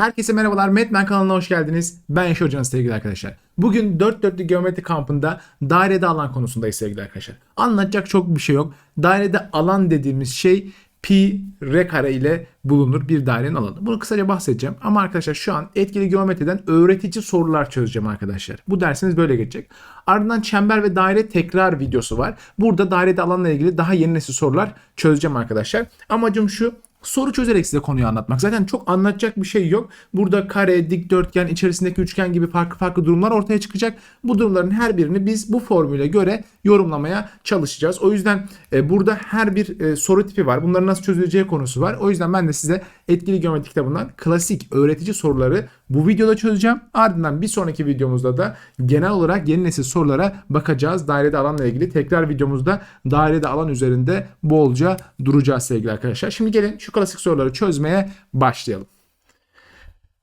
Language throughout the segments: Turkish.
Herkese merhabalar. Metmen kanalına hoş geldiniz. Ben Yaşar Hocanız sevgili arkadaşlar. Bugün 4 dörtlü geometri kampında dairede alan konusundayız sevgili arkadaşlar. Anlatacak çok bir şey yok. Dairede alan dediğimiz şey pi r kare ile bulunur bir dairenin alanı. Bunu kısaca bahsedeceğim. Ama arkadaşlar şu an etkili geometriden öğretici sorular çözeceğim arkadaşlar. Bu dersiniz böyle geçecek. Ardından çember ve daire tekrar videosu var. Burada dairede alanla ilgili daha yeni nesil sorular çözeceğim arkadaşlar. Amacım şu soru çözerek size konuyu anlatmak. Zaten çok anlatacak bir şey yok. Burada kare, dikdörtgen, içerisindeki üçgen gibi farklı farklı durumlar ortaya çıkacak. Bu durumların her birini biz bu formüle göre yorumlamaya çalışacağız. O yüzden e, burada her bir e, soru tipi var. Bunların nasıl çözüleceği konusu var. O yüzden ben de size etkili geometri kitabından klasik öğretici soruları bu videoda çözeceğim. Ardından bir sonraki videomuzda da genel olarak yeni nesil sorulara bakacağız. Dairede alanla ilgili tekrar videomuzda dairede alan üzerinde bolca duracağız sevgili arkadaşlar. Şimdi gelin şu klasik soruları çözmeye başlayalım.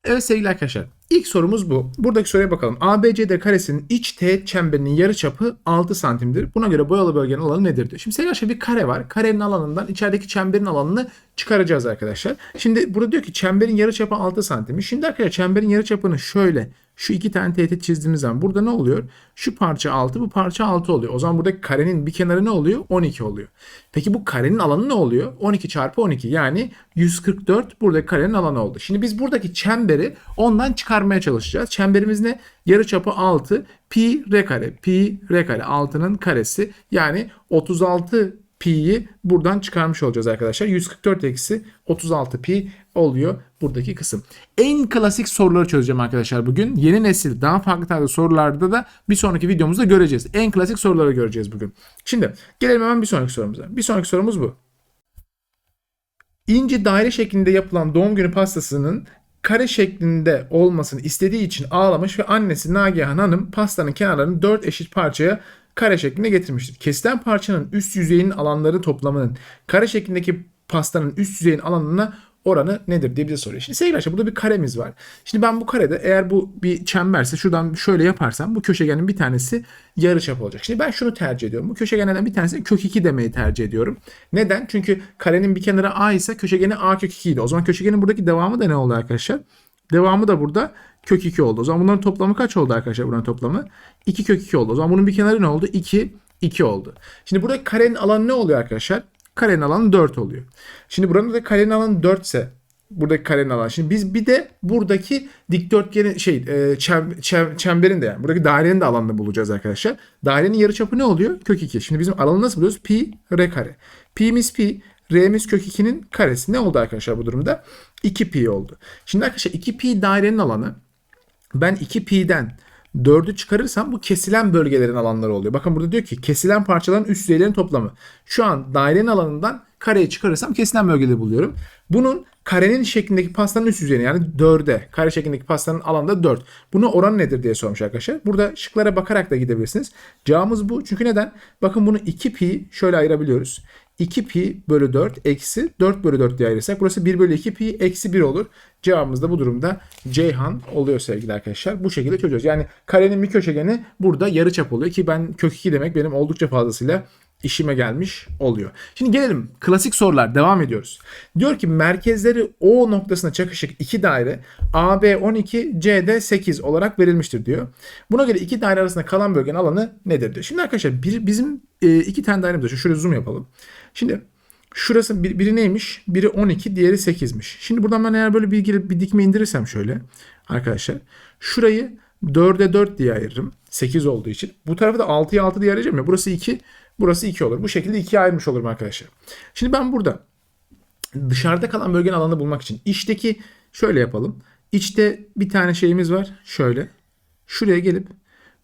Evet sevgili arkadaşlar. İlk sorumuz bu. Buradaki soruya bakalım. ABCD karesinin iç teğet çemberinin yarıçapı 6 santimdir. Buna göre boyalı bölgenin alanı nedir diyor. Şimdi sevgili bir kare var. Karenin alanından içerideki çemberin alanını çıkaracağız arkadaşlar. Şimdi burada diyor ki çemberin yarıçapı 6 santim. Şimdi arkadaşlar çemberin yarıçapını şöyle şu iki tane teğet çizdiğimiz zaman burada ne oluyor? Şu parça 6 bu parça 6 oluyor. O zaman buradaki karenin bir kenarı ne oluyor? 12 oluyor. Peki bu karenin alanı ne oluyor? 12 çarpı 12 yani 144 buradaki karenin alanı oldu. Şimdi biz buradaki çemberi ondan çıkarmaya çalışacağız. Çemberimiz ne? Yarıçapı 6 pi r kare. Pi r kare 6'nın karesi yani 36 pi'yi buradan çıkarmış olacağız arkadaşlar. 144 eksi 36 pi oluyor buradaki kısım. En klasik soruları çözeceğim arkadaşlar bugün. Yeni nesil daha farklı tarzda sorularda da bir sonraki videomuzda göreceğiz. En klasik soruları göreceğiz bugün. Şimdi gelelim hemen bir sonraki sorumuza. Bir sonraki sorumuz bu. İnce daire şeklinde yapılan doğum günü pastasının kare şeklinde olmasını istediği için ağlamış ve annesi Nagihan Hanım pastanın kenarlarını 4 eşit parçaya kare şeklinde getirmiştir. Kesilen parçanın üst yüzeyinin alanları toplamının kare şeklindeki pastanın üst yüzeyin alanına oranı nedir diye bize soruyor. Şimdi sevgili arkadaşlar burada bir karemiz var. Şimdi ben bu karede eğer bu bir çemberse şuradan şöyle yaparsam bu köşegenin bir tanesi yarıçap olacak. Şimdi ben şunu tercih ediyorum. Bu köşegenlerden bir tanesi kök 2 demeyi tercih ediyorum. Neden? Çünkü karenin bir kenarı A ise köşegeni A kök 2 idi. O zaman köşegenin buradaki devamı da ne oldu arkadaşlar? Devamı da burada kök 2 oldu. O zaman bunların toplamı kaç oldu arkadaşlar buranın toplamı? 2 kök 2 oldu. O zaman bunun bir kenarı ne oldu? 2 2 oldu. Şimdi burada karenin alanı ne oluyor arkadaşlar? Karenin alanı 4 oluyor. Şimdi buranın da karenin alanı 4 ise buradaki karenin alanı. Şimdi biz bir de buradaki dikdörtgenin şey e, çem, çem, çemberin de yani buradaki dairenin de alanını bulacağız arkadaşlar. Dairenin yarıçapı ne oluyor? Kök 2. Şimdi bizim alanı nasıl buluyoruz? Pi r kare. Pi'miz pi, R'miz kök 2'nin karesi. Ne oldu arkadaşlar bu durumda? 2 pi oldu. Şimdi arkadaşlar 2 pi dairenin alanı ben 2 pi'den 4'ü çıkarırsam bu kesilen bölgelerin alanları oluyor. Bakın burada diyor ki kesilen parçaların üst yüzeylerin toplamı. Şu an dairenin alanından kareyi çıkarırsam kesilen bölgeleri buluyorum. Bunun karenin şeklindeki pastanın üst yüzeyini yani 4'e kare şeklindeki pastanın alanında 4. Buna oran nedir diye sormuş arkadaşlar. Burada şıklara bakarak da gidebilirsiniz. Cevabımız bu. Çünkü neden? Bakın bunu 2 pi şöyle ayırabiliyoruz. 2 pi bölü 4 eksi 4 bölü 4 diye burası 1 bölü 2 pi eksi 1 olur. Cevabımız da bu durumda Ceyhan oluyor sevgili arkadaşlar. Bu şekilde çözüyoruz. Yani karenin bir köşegeni burada yarıçap oluyor ki ben kök 2 demek benim oldukça fazlasıyla işime gelmiş oluyor. Şimdi gelelim klasik sorular devam ediyoruz. Diyor ki merkezleri O noktasına çakışık iki daire AB 12 CD 8 olarak verilmiştir diyor. Buna göre iki daire arasında kalan bölgenin alanı nedir diyor. Şimdi arkadaşlar bir, bizim e, iki tane dairemiz var. Şöyle zoom yapalım. Şimdi şurası bir, biri neymiş? Biri 12 diğeri 8'miş. Şimdi buradan ben eğer böyle bir, bir dikme indirirsem şöyle arkadaşlar. Şurayı 4'e 4 diye ayırırım. 8 olduğu için. Bu tarafı da 6'ya 6 diye ayıracağım ya. Burası 2. Burası 2 olur. Bu şekilde 2'ye ayırmış olurum arkadaşlar. Şimdi ben burada dışarıda kalan bölgenin alanını bulmak için içteki şöyle yapalım. İçte bir tane şeyimiz var. Şöyle. Şuraya gelip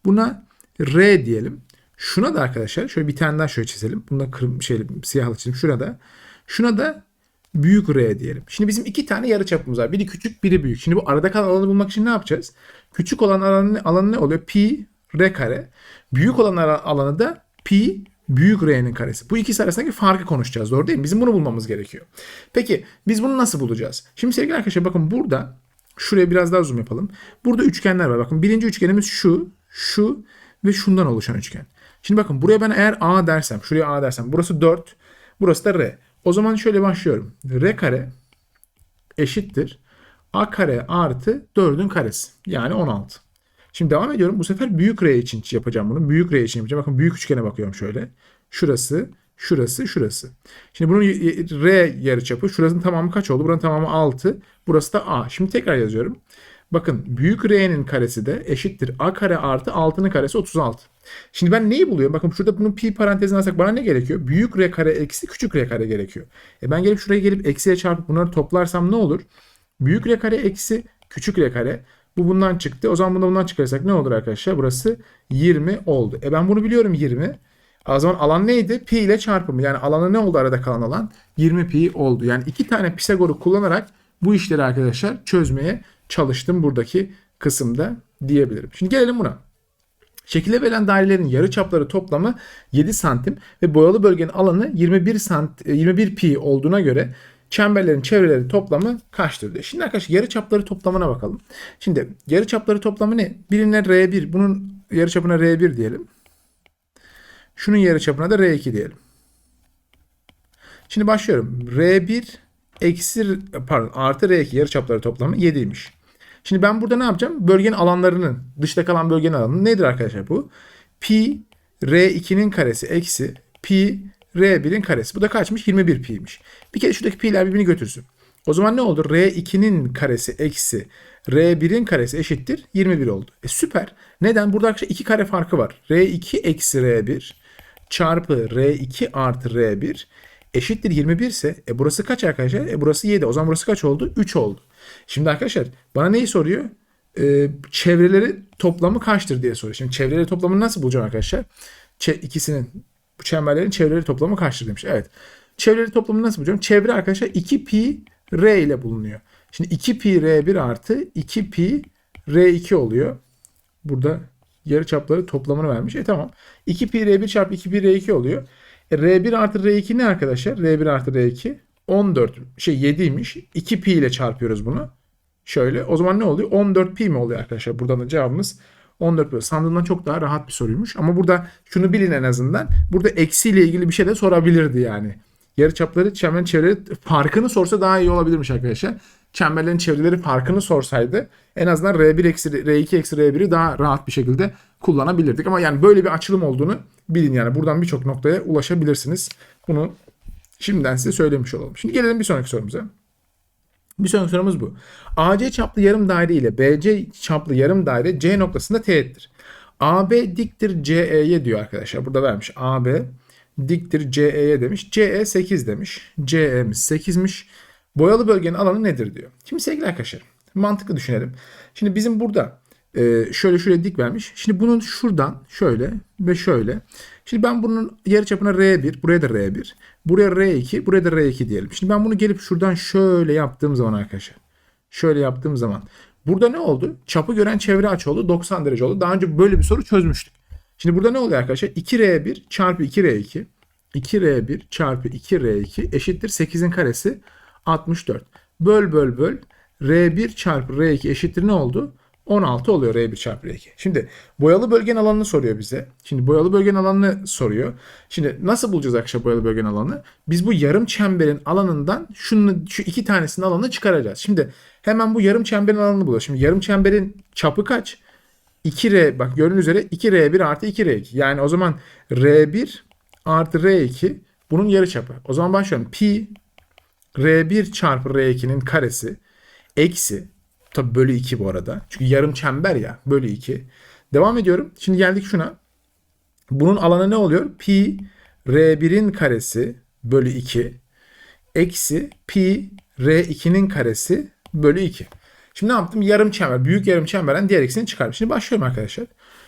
buna R diyelim. Şuna da arkadaşlar şöyle bir tane daha şöyle çizelim. Bunda kırm şeyle siyahla çizelim. Şuna da. Şuna da büyük R diyelim. Şimdi bizim iki tane yarı çapımız var. Biri küçük, biri büyük. Şimdi bu arada kalan alanı bulmak için ne yapacağız? Küçük olan alanı, alanı ne oluyor? Pi R kare. Büyük olan alanı da pi büyük R'nin karesi. Bu ikisi arasındaki farkı konuşacağız. Doğru değil mi? Bizim bunu bulmamız gerekiyor. Peki biz bunu nasıl bulacağız? Şimdi sevgili arkadaşlar bakın burada şuraya biraz daha zoom yapalım. Burada üçgenler var. Bakın birinci üçgenimiz şu, şu ve şundan oluşan üçgen. Şimdi bakın buraya ben eğer A dersem, şuraya A dersem burası 4, burası da R. O zaman şöyle başlıyorum. R kare eşittir a kare artı 4'ün karesi. Yani 16. Şimdi devam ediyorum. Bu sefer büyük R için yapacağım bunu. Büyük R için yapacağım. Bakın büyük üçgene bakıyorum şöyle. Şurası, şurası, şurası. Şimdi bunun R yarıçapı. Şurasının tamamı kaç oldu? Buranın tamamı 6. Burası da A. Şimdi tekrar yazıyorum. Bakın büyük R'nin karesi de eşittir A kare artı 6'nın karesi 36. Şimdi ben neyi buluyorum? Bakın şurada bunun pi parantezine alsak bana ne gerekiyor? Büyük R kare eksi küçük R kare gerekiyor. E ben gelip şuraya gelip eksiye çarpıp bunları toplarsam ne olur? Büyük R kare eksi küçük R kare. Bu bundan çıktı. O zaman bunu bundan çıkarırsak ne olur arkadaşlar? Burası 20 oldu. E ben bunu biliyorum 20. O zaman alan neydi? Pi ile çarpımı. Yani alanı ne oldu arada kalan alan? 20 pi oldu. Yani iki tane Pisagor'u kullanarak bu işleri arkadaşlar çözmeye çalıştım buradaki kısımda diyebilirim. Şimdi gelelim buna. Şekilde verilen dairelerin yarı çapları toplamı 7 santim ve boyalı bölgenin alanı 21 sant 21 pi olduğuna göre çemberlerin çevreleri toplamı kaçtır diyor. Şimdi arkadaşlar yarı çapları toplamına bakalım. Şimdi yarı çapları toplamı ne? Birine R1, bunun yarı çapına R1 diyelim. Şunun yarı çapına da R2 diyelim. Şimdi başlıyorum. R1 eksi pardon artı R2 yarı çapları toplamı 7'ymiş. Şimdi ben burada ne yapacağım? Bölgenin alanlarının dışta kalan bölgenin alanı nedir arkadaşlar bu? Pi R2'nin karesi eksi pi R1'in karesi. Bu da kaçmış? 21 pi'ymiş. Bir kere şuradaki pi'ler birbirini götürsün. O zaman ne oldu? R2'nin karesi eksi R1'in karesi eşittir 21 oldu. E süper. Neden? Burada arkadaşlar iki kare farkı var. R2 eksi R1 çarpı R2 artı R1 eşittir 21 ise e burası kaç arkadaşlar? E burası 7. O zaman burası kaç oldu? 3 oldu. Şimdi arkadaşlar bana neyi soruyor? Ee, çevreleri toplamı kaçtır diye soruyor. Şimdi çevreleri toplamını nasıl bulacağım arkadaşlar? Ç- ikisinin bu çemberlerin çevreleri toplamı kaçtır demiş. Evet. Çevreleri toplamını nasıl bulacağım? Çevre arkadaşlar 2 pi r ile bulunuyor. Şimdi 2 pi r1 artı 2 pi r2 oluyor. Burada yarı çapları toplamını vermiş. E tamam. 2 pi r1 çarpı 2 pi r2 oluyor. E, r1 artı r2 ne arkadaşlar? r1 artı r2 14 şey 7'ymiş. 2 pi ile çarpıyoruz bunu. Şöyle. O zaman ne oluyor? 14 pi mi oluyor arkadaşlar? Buradan da cevabımız 14 pi. Sandığından çok daha rahat bir soruymuş. Ama burada şunu bilin en azından. Burada eksiyle ilgili bir şey de sorabilirdi yani. Yarıçapları çemberin çevreleri farkını sorsa daha iyi olabilirmiş arkadaşlar. Çemberlerin çevreleri farkını sorsaydı en azından R1 eksi R2 eksi R1'i daha rahat bir şekilde kullanabilirdik. Ama yani böyle bir açılım olduğunu bilin yani. Buradan birçok noktaya ulaşabilirsiniz. Bunu Şimdiden size söylemiş olalım. Şimdi gelelim bir sonraki sorumuza. Bir sonraki sorumuz bu. AC çaplı yarım daire ile BC çaplı yarım daire C noktasında teğettir. AB diktir CE'ye diyor arkadaşlar. Burada vermiş. AB diktir CE'ye demiş. CE 8 demiş. CE'miz 8'miş. Boyalı bölgenin alanı nedir diyor. Şimdi sevgili arkadaşlar mantıklı düşünelim. Şimdi bizim burada e, şöyle şöyle dik vermiş. Şimdi bunun şuradan şöyle ve şöyle. Şimdi ben bunun yarıçapına R1, buraya da R1, buraya R2, buraya da R2 diyelim. Şimdi ben bunu gelip şuradan şöyle yaptığım zaman arkadaşlar. Şöyle yaptığım zaman. Burada ne oldu? Çapı gören çevre açı oldu. 90 derece oldu. Daha önce böyle bir soru çözmüştük. Şimdi burada ne oluyor arkadaşlar? 2R1 çarpı 2R2. 2R1 çarpı 2R2 eşittir 8'in karesi 64. Böl böl böl. R1 çarpı R2 eşittir ne oldu? 16 oluyor R1 çarpı R2. Şimdi boyalı bölgenin alanını soruyor bize. Şimdi boyalı bölgenin alanını soruyor. Şimdi nasıl bulacağız arkadaşlar boyalı bölgenin alanını? Biz bu yarım çemberin alanından şunu, şu iki tanesinin alanını çıkaracağız. Şimdi hemen bu yarım çemberin alanını buluyoruz. Şimdi yarım çemberin çapı kaç? 2R bak gördüğünüz üzere 2R1 artı 2R2. Yani o zaman R1 artı R2 bunun yarı çapı. O zaman başlıyorum. Pi R1 çarpı R2'nin karesi eksi Tabi bölü 2 bu arada. Çünkü yarım çember ya. Bölü 2. Devam ediyorum. Şimdi geldik şuna. Bunun alanı ne oluyor? Pi R1'in karesi bölü 2 eksi pi R2'nin karesi bölü 2. Şimdi ne yaptım? Yarım çember. Büyük yarım çemberden diğer ikisini çıkardım. Şimdi başlıyorum arkadaşlar.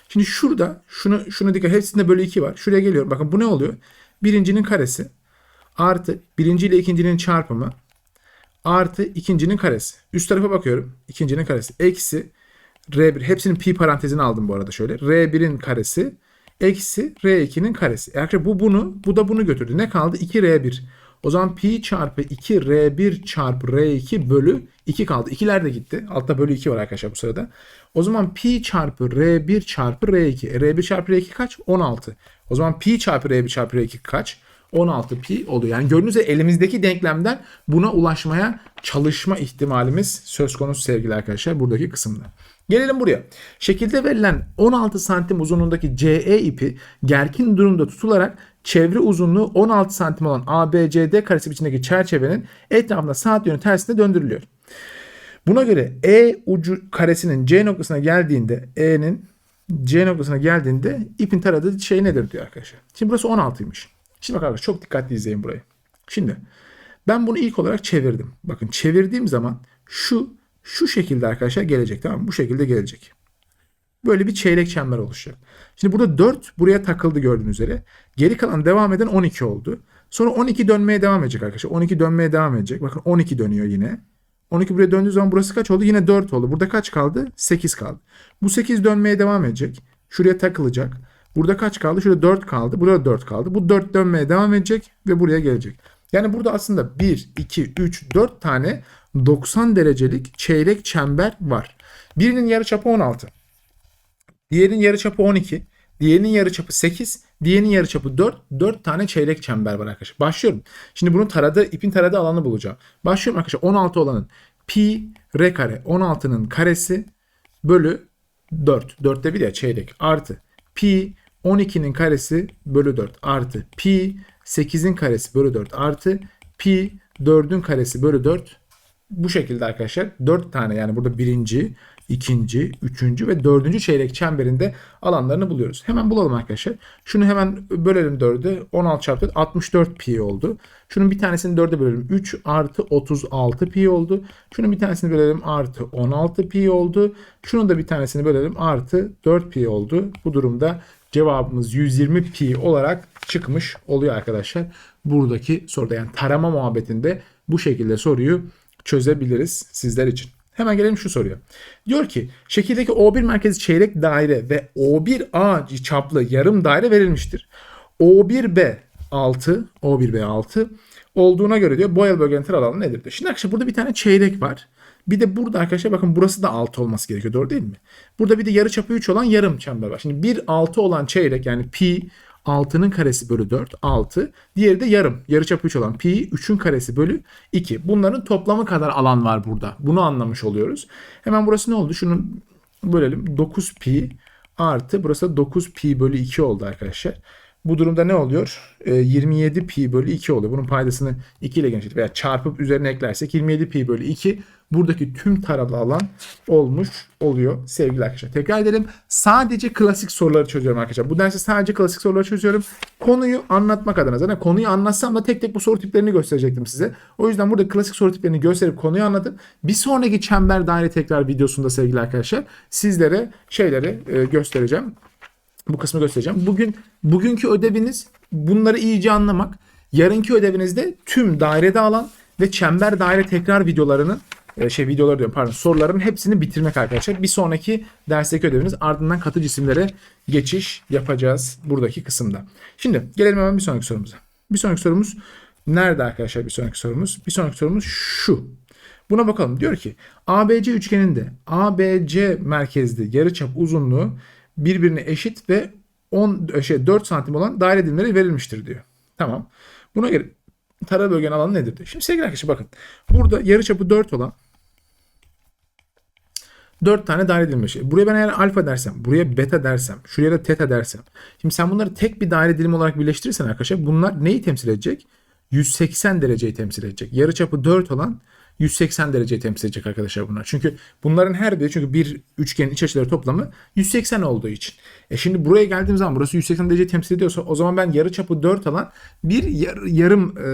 Şimdi şurada şunu şuna dikkat. Hepsinde bölü 2 var. Şuraya geliyorum. Bakın bu ne oluyor? Birincinin karesi artı birinci ile ikincinin çarpımı artı ikincinin karesi. Üst tarafa bakıyorum. İkincinin karesi. Eksi R1. Hepsinin pi parantezini aldım bu arada şöyle. R1'in karesi. Eksi R2'nin karesi. E arkadaşlar bu bunu. Bu da bunu götürdü. Ne kaldı? 2R1. O zaman pi çarpı 2 R1 çarpı R2 bölü 2 kaldı. İkiler de gitti. Altta bölü 2 var arkadaşlar bu sırada. O zaman pi çarpı R1 çarpı R2. E R1 çarpı R2 kaç? 16. O zaman pi çarpı R1 çarpı R2 kaç? 16 pi oluyor. Yani gördüğünüz üzere elimizdeki denklemden buna ulaşmaya çalışma ihtimalimiz söz konusu sevgili arkadaşlar buradaki kısımda. Gelelim buraya. Şekilde verilen 16 santim uzunluğundaki CE ipi gergin durumda tutularak çevre uzunluğu 16 santim olan ABCD karesi biçimindeki çerçevenin etrafında saat yönü tersine döndürülüyor. Buna göre E ucu karesinin C noktasına geldiğinde E'nin C noktasına geldiğinde ipin taradığı şey nedir diyor arkadaşlar. Şimdi burası 16'ymış. Şimdi bak arkadaşlar çok dikkatli izleyin burayı. Şimdi ben bunu ilk olarak çevirdim. Bakın çevirdiğim zaman şu şu şekilde arkadaşlar gelecek tamam mı? Bu şekilde gelecek. Böyle bir çeyrek çember oluşacak. Şimdi burada 4 buraya takıldı gördüğünüz üzere. Geri kalan devam eden 12 oldu. Sonra 12 dönmeye devam edecek arkadaşlar. 12 dönmeye devam edecek. Bakın 12 dönüyor yine. 12 buraya döndüğü zaman burası kaç oldu? Yine 4 oldu. Burada kaç kaldı? 8 kaldı. Bu 8 dönmeye devam edecek. Şuraya takılacak. Burada kaç kaldı? Şurada 4 kaldı. Burada 4 kaldı. Bu 4 dönmeye devam edecek ve buraya gelecek. Yani burada aslında 1, 2, 3, 4 tane 90 derecelik çeyrek çember var. Birinin yarıçapı 16. Diğerinin yarıçapı 12. Diğerinin yarıçapı 8. Diğerinin yarıçapı 4. 4 tane çeyrek çember var arkadaşlar. Başlıyorum. Şimdi bunun taradığı, ipin taradığı alanı bulacağım. Başlıyorum arkadaşlar. 16 olanın pi r kare 16'nın karesi bölü 4. 4'te 1 ya çeyrek artı pi 12'nin karesi bölü 4 artı pi 8'in karesi bölü 4 artı pi 4'ün karesi bölü 4 bu şekilde arkadaşlar 4 tane yani burada birinci, ikinci, üçüncü ve dördüncü çeyrek çemberinde alanlarını buluyoruz. Hemen bulalım arkadaşlar. Şunu hemen bölelim 4'e. 16 çarpı 4 64 pi oldu. Şunun bir tanesini 4'e bölelim. 3 artı 36 pi oldu. Şunun bir tanesini bölelim artı 16 pi oldu. Şunun da bir tanesini bölelim artı 4 pi oldu. Bu durumda cevabımız 120 pi olarak çıkmış oluyor arkadaşlar. Buradaki soruda yani tarama muhabbetinde bu şekilde soruyu çözebiliriz sizler için. Hemen gelelim şu soruya. Diyor ki şekildeki O1 merkezi çeyrek daire ve O1A çaplı yarım daire verilmiştir. O1B 6, O1B 6 olduğuna göre diyor boyalı bölgenin tır alanı nedir diyor. Şimdi arkadaşlar burada bir tane çeyrek var. Bir de burada arkadaşlar bakın burası da 6 olması gerekiyor doğru değil mi? Burada bir de yarı çapı 3 olan yarım çember var. Şimdi bir 6 olan çeyrek yani pi 6'nın karesi bölü 4 6. Diğeri de yarım. Yarıçapı 3 olan pi 3'ün karesi bölü 2. Bunların toplamı kadar alan var burada. Bunu anlamış oluyoruz. Hemen burası ne oldu? Şunu bölelim. 9 pi artı burası 9 pi bölü 2 oldu arkadaşlar. Bu durumda ne oluyor? E, 27 pi bölü 2 oluyor. Bunun paydasını 2 ile genişlet veya çarpıp üzerine eklersek 27 pi bölü 2 buradaki tüm taralı alan olmuş oluyor sevgili arkadaşlar. Tekrar edelim. Sadece klasik soruları çözüyorum arkadaşlar. Bu derste sadece klasik soruları çözüyorum. Konuyu anlatmak adına. Zaten konuyu anlatsam da tek tek bu soru tiplerini gösterecektim size. O yüzden burada klasik soru tiplerini gösterip konuyu anladım. Bir sonraki çember daire tekrar videosunda sevgili arkadaşlar sizlere şeyleri e, göstereceğim. Bu kısmı göstereceğim. Bugün bugünkü ödeviniz bunları iyice anlamak. Yarınki ödevinizde tüm dairede alan ve çember daire tekrar videolarının e, şey videoları diyorum pardon soruların hepsini bitirmek arkadaşlar. Bir sonraki dersteki ödeviniz ardından katı cisimlere geçiş yapacağız buradaki kısımda. Şimdi gelelim hemen bir sonraki sorumuza. Bir sonraki sorumuz nerede arkadaşlar bir sonraki sorumuz? Bir sonraki sorumuz şu. Buna bakalım. Diyor ki ABC üçgeninde ABC merkezli yarıçap uzunluğu birbirine eşit ve 10 şey 4 santim olan daire dilimleri verilmiştir diyor. Tamam. Buna göre tara bölgenin alanı nedir diyor. Şimdi sevgili arkadaşlar bakın. Burada yarıçapı 4 olan 4 tane daire dilimi şey. Buraya ben eğer alfa dersem, buraya beta dersem, şuraya da teta dersem. Şimdi sen bunları tek bir daire dilimi olarak birleştirirsen arkadaşlar bunlar neyi temsil edecek? 180 dereceyi temsil edecek. Yarıçapı 4 olan 180 dereceyi temsil edecek arkadaşlar bunlar. Çünkü bunların her biri çünkü bir üçgenin iç açıları toplamı 180 olduğu için. E şimdi buraya geldiğim zaman burası 180 dereceyi temsil ediyorsa o zaman ben yarı çapı 4 alan bir yar, yarım e,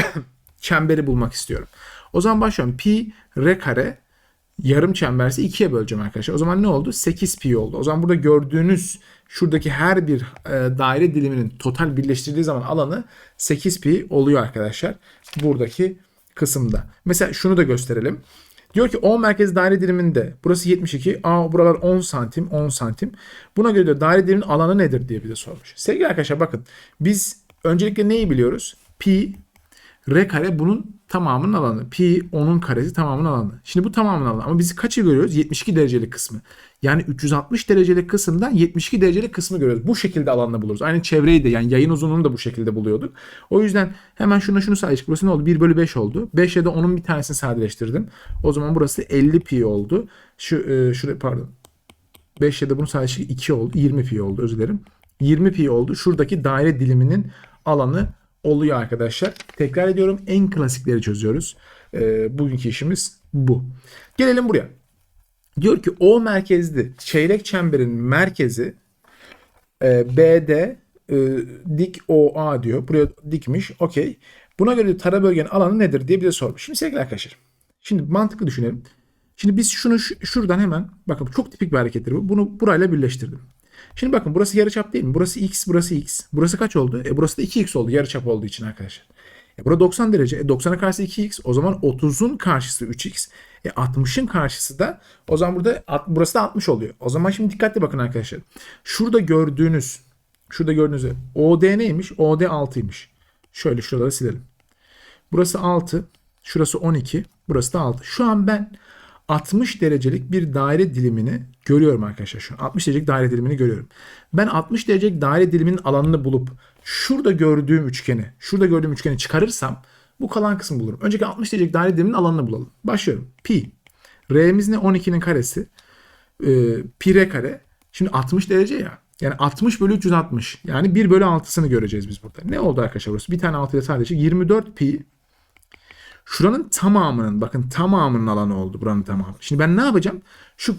çemberi bulmak istiyorum. O zaman başlıyorum. Pi r kare yarım çembersi 2'ye böleceğim arkadaşlar. O zaman ne oldu? 8 pi oldu. O zaman burada gördüğünüz şuradaki her bir e, daire diliminin total birleştirdiği zaman alanı 8 pi oluyor arkadaşlar. Buradaki kısımda. Mesela şunu da gösterelim. Diyor ki O merkez daire diliminde burası 72. A buralar 10 santim 10 santim. Buna göre diyor daire dilimin alanı nedir diye bir de sormuş. Sevgili arkadaşlar bakın biz öncelikle neyi biliyoruz? Pi R kare bunun tamamının alanı. Pi onun karesi tamamının alanı. Şimdi bu tamamının alanı. Ama biz kaçı görüyoruz? 72 derecelik kısmı. Yani 360 derecelik kısımdan 72 derecelik kısmı görüyoruz. Bu şekilde alanla buluruz. Aynı çevreyi de yani yayın uzunluğunu da bu şekilde buluyorduk. O yüzden hemen şuna şunu sadeleştik. Burası ne oldu? 1 bölü 5 oldu. 5 ile de onun bir tanesini sadeleştirdim. O zaman burası 50 pi oldu. Şu e, şurada pardon. 5 ya da bunu sadece 2 oldu. 20 pi oldu özür dilerim. 20 pi oldu. Şuradaki daire diliminin alanı oluyor arkadaşlar. Tekrar ediyorum en klasikleri çözüyoruz. Ee, bugünkü işimiz bu. Gelelim buraya. Diyor ki O merkezli çeyrek çemberin merkezi e, BD e, dik OA diyor. Buraya dikmiş. Okey. Buna göre tara bölgenin alanı nedir diye bize sormuş. Şimdi sevgili arkadaşlar. Şimdi mantıklı düşünelim. Şimdi biz şunu şu- şuradan hemen bakın çok tipik bir harekettir bu. Bunu burayla birleştirdim. Şimdi bakın burası yarıçap değil mi? Burası x, burası x. Burası kaç oldu? E burası da 2x oldu yarıçap olduğu için arkadaşlar. E burada 90 derece. E 90'a karşısı 2x. O zaman 30'un karşısı 3x. E 60'ın karşısı da o zaman burada burası da 60 oluyor. O zaman şimdi dikkatli bakın arkadaşlar. Şurada gördüğünüz şurada gördüğünüz OD neymiş? OD 6'ymış. Şöyle şuraları silelim. Burası 6. Şurası 12. Burası da 6. Şu an ben 60 derecelik bir daire dilimini görüyorum arkadaşlar şu an. 60 derecelik daire dilimini görüyorum. Ben 60 derecelik daire diliminin alanını bulup şurada gördüğüm üçgeni, şurada gördüğüm üçgeni çıkarırsam bu kalan kısmı bulurum. Önceki 60 derecelik daire diliminin alanını bulalım. Başlıyorum. Pi. R'miz ne? 12'nin karesi. Ee, pi r kare. Şimdi 60 derece ya. Yani 60 bölü 360. Yani 1 bölü 6'sını göreceğiz biz burada. Ne oldu arkadaşlar burası? Bir tane 6 ile sadece 24 pi Şuranın tamamının bakın tamamının alanı oldu buranın tamamı. Şimdi ben ne yapacağım? Şu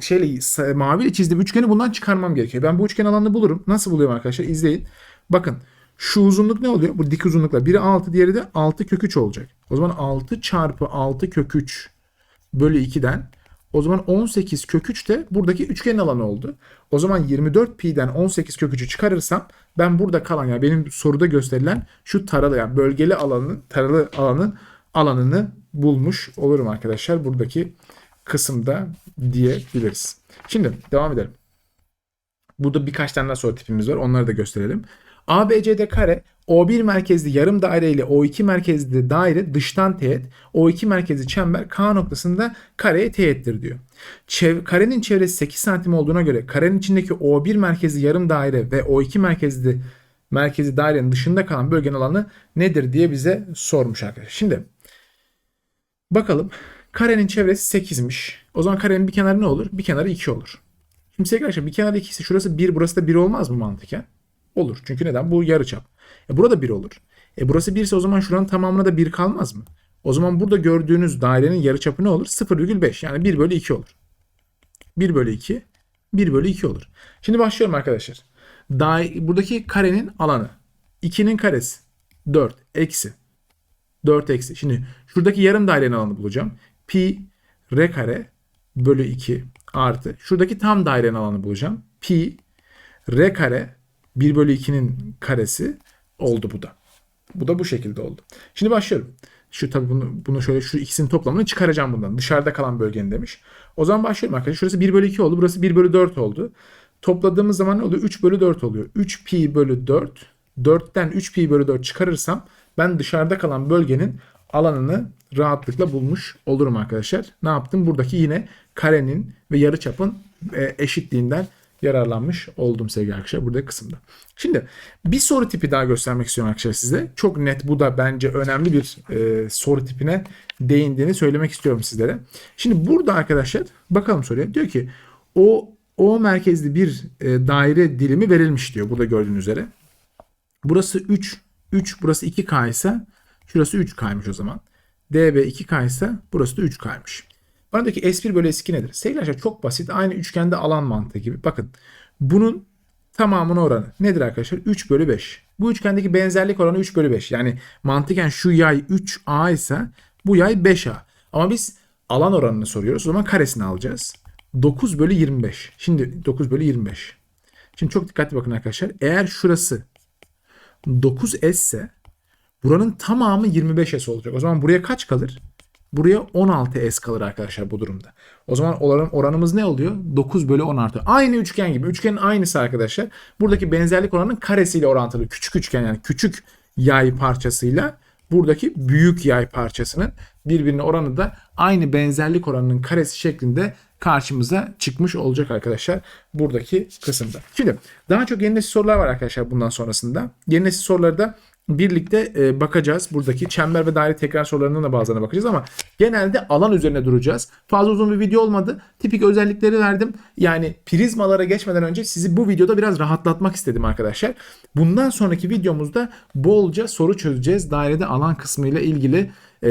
şeyle maviyle çizdiğim üçgeni bundan çıkarmam gerekiyor. Ben bu üçgen alanını bulurum. Nasıl buluyorum arkadaşlar? İzleyin. Bakın şu uzunluk ne oluyor? Bu dik uzunlukla. Biri 6 diğeri de 6 kök 3 olacak. O zaman 6 çarpı 6 kök 3 bölü 2'den o zaman 18 kök 3 de buradaki üçgenin alanı oldu. O zaman 24 pi'den 18 kök 3'ü çıkarırsam ben burada kalan yani benim soruda gösterilen şu taralı yani bölgeli alanın taralı alanın alanını bulmuş olurum arkadaşlar buradaki kısımda diyebiliriz. Şimdi devam edelim. Burada birkaç tane daha soru tipimiz var. Onları da gösterelim. ABCD kare O1 merkezli yarım daire ile O2 merkezli daire dıştan teğet. O2 merkezli çember K noktasında kareye teğettir diyor. Çev karenin çevresi 8 santim olduğuna göre karenin içindeki O1 merkezli yarım daire ve O2 merkezli merkezi dairenin dışında kalan bölgenin alanı nedir diye bize sormuş arkadaşlar. Şimdi bakalım karenin çevresi 8'miş. O zaman karenin bir kenarı ne olur? Bir kenarı 2 olur. Şimdi sevgili arkadaşlar bir kenarda 2 ise şurası 1 burası da 1 olmaz mı mantıken? Olur. Çünkü neden? Bu yarıçap. E burada 1 olur. E burası 1 ise o zaman şuranın tamamına da 1 kalmaz mı? O zaman burada gördüğünüz dairenin yarıçapı ne olur? 0,5 yani 1 bölü 2 olur. 1 bölü 2 1 bölü 2 olur. Şimdi başlıyorum arkadaşlar. Dai buradaki karenin alanı 2'nin karesi 4 eksi 4 eksi. Şimdi şuradaki yarım dairenin alanı bulacağım. Pi r kare bölü 2 artı. Şuradaki tam dairenin alanı bulacağım. Pi r kare 1 bölü 2'nin karesi oldu bu da. Bu da bu şekilde oldu. Şimdi başlıyorum. Şu tabii bunu, bunu şöyle şu ikisinin toplamını çıkaracağım bundan. Dışarıda kalan bölgenin demiş. O zaman başlıyorum arkadaşlar. Şurası 1 bölü 2 oldu. Burası 1 bölü 4 oldu. Topladığımız zaman ne oluyor? 3 bölü 4 oluyor. 3 pi bölü 4. 4'ten 3 pi bölü 4 çıkarırsam ben dışarıda kalan bölgenin alanını rahatlıkla bulmuş olurum arkadaşlar. Ne yaptım? Buradaki yine karenin ve yarıçapın e, eşitliğinden yararlanmış oldum sevgili arkadaşlar burada kısımda. Şimdi bir soru tipi daha göstermek istiyorum arkadaşlar size. Çok net bu da bence önemli bir e, soru tipine değindiğini söylemek istiyorum sizlere. Şimdi burada arkadaşlar bakalım soruya. Diyor ki o o merkezli bir e, daire dilimi verilmiş diyor burada gördüğünüz üzere. Burası 3, 3 burası 2K ise şurası 3K'ymış o zaman. DB 2K ise burası da 3K'ymış. Bana diyor ki S1 bölü S2 nedir? Sevgili arkadaşlar çok basit. Aynı üçgende alan mantığı gibi. Bakın bunun tamamına oranı nedir arkadaşlar? 3 bölü 5. Bu üçgendeki benzerlik oranı 3 bölü 5. Yani mantıken şu yay 3A ise bu yay 5A. Ama biz alan oranını soruyoruz. O zaman karesini alacağız. 9 bölü 25. Şimdi 9 bölü 25. Şimdi çok dikkatli bakın arkadaşlar. Eğer şurası 9S ise buranın tamamı 25S olacak. O zaman buraya kaç kalır? Buraya 16S kalır arkadaşlar bu durumda. O zaman oran, oranımız ne oluyor? 9 bölü 10 artı. Aynı üçgen gibi. Üçgenin aynısı arkadaşlar. Buradaki benzerlik oranının karesiyle orantılı. Küçük üçgen yani küçük yay parçasıyla buradaki büyük yay parçasının birbirine oranı da aynı benzerlik oranının karesi şeklinde karşımıza çıkmış olacak arkadaşlar buradaki kısımda. Şimdi daha çok yeni nesil sorular var arkadaşlar bundan sonrasında. Yeni nesil soruları da birlikte e, bakacağız. Buradaki çember ve daire tekrar sorularına da bazılarına bakacağız ama genelde alan üzerine duracağız. Fazla uzun bir video olmadı. Tipik özellikleri verdim. Yani prizmalara geçmeden önce sizi bu videoda biraz rahatlatmak istedim arkadaşlar. Bundan sonraki videomuzda bolca soru çözeceğiz. Dairede alan kısmıyla ilgili ee,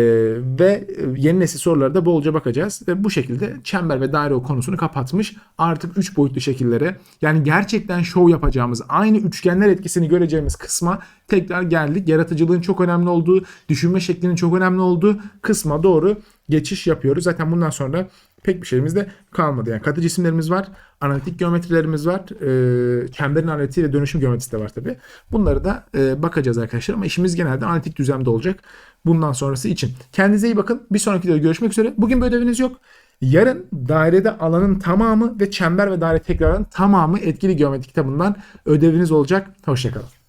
ve e, yeni nesil sorulara da bolca bakacağız ve bu şekilde çember ve daire konusunu kapatmış. Artık 3 boyutlu şekillere yani gerçekten şov yapacağımız aynı üçgenler etkisini göreceğimiz kısma tekrar geldik. Yaratıcılığın çok önemli olduğu, düşünme şeklinin çok önemli olduğu kısma doğru geçiş yapıyoruz. Zaten bundan sonra pek bir şeyimiz de kalmadı. Yani katı cisimlerimiz var, analitik geometrilerimiz var, e, çemberin analitiği ve dönüşüm geometrisi de var tabi. Bunları da e, bakacağız arkadaşlar ama işimiz genelde analitik düzlemde olacak bundan sonrası için. Kendinize iyi bakın. Bir sonraki videoda görüşmek üzere. Bugün bir ödeviniz yok. Yarın dairede alanın tamamı ve çember ve daire tekrarının tamamı etkili geometri kitabından ödeviniz olacak. Hoşçakalın.